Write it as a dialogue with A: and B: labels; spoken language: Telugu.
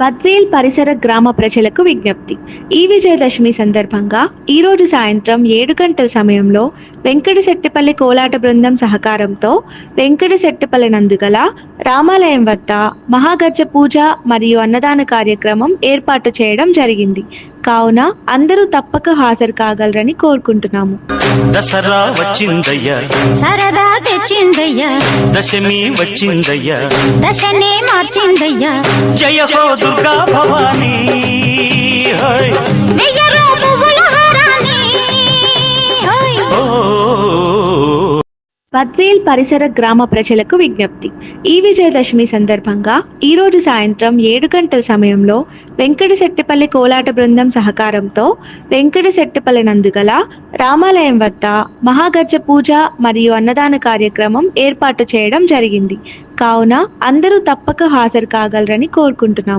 A: పద్వేల్ పరిసర గ్రామ ప్రజలకు విజ్ఞప్తి. ఈ విజయదశమి సందర్భంగా ఈ రోజు సాయంత్రం ఏడు గంటల సమయంలో వెంకటశెట్టిపల్లి కోలాట బృందం సహకారంతో వెంకటశెట్టిపల్లి నందుగల రామాలయం వద్ద మహాగజ్జ పూజ మరియు అన్నదాన కార్యక్రమం ఏర్పాటు చేయడం జరిగింది. కావున అందరూ తప్పక హాజరు కాగలరని కోరుకుంటున్నాము.
B: దసరా
C: సరదా
B: దశమి వచ్చిందయ్యా.
C: దశనే మార్చిందయ్యా.
B: జయ హో దుర్గా భవానీ.
A: పద్వేల్ పరిసర గ్రామ ప్రజలకు విజ్ఞప్తి. ఈ విజయదశమి సందర్భంగా ఈ రోజు సాయంత్రం ఏడు గంటల సమయంలో వెంకటశెట్టిపల్లి కోలాట బృందం సహకారంతో వెంకటశెట్టిపల్లి నందుగల రామాలయం వద్ద మహాగజ పూజ మరియు అన్నదాన కార్యక్రమం ఏర్పాటు చేయడం జరిగింది. కావున అందరూ తప్పక హాజరు కాగలరని కోరుకుంటున్నాము.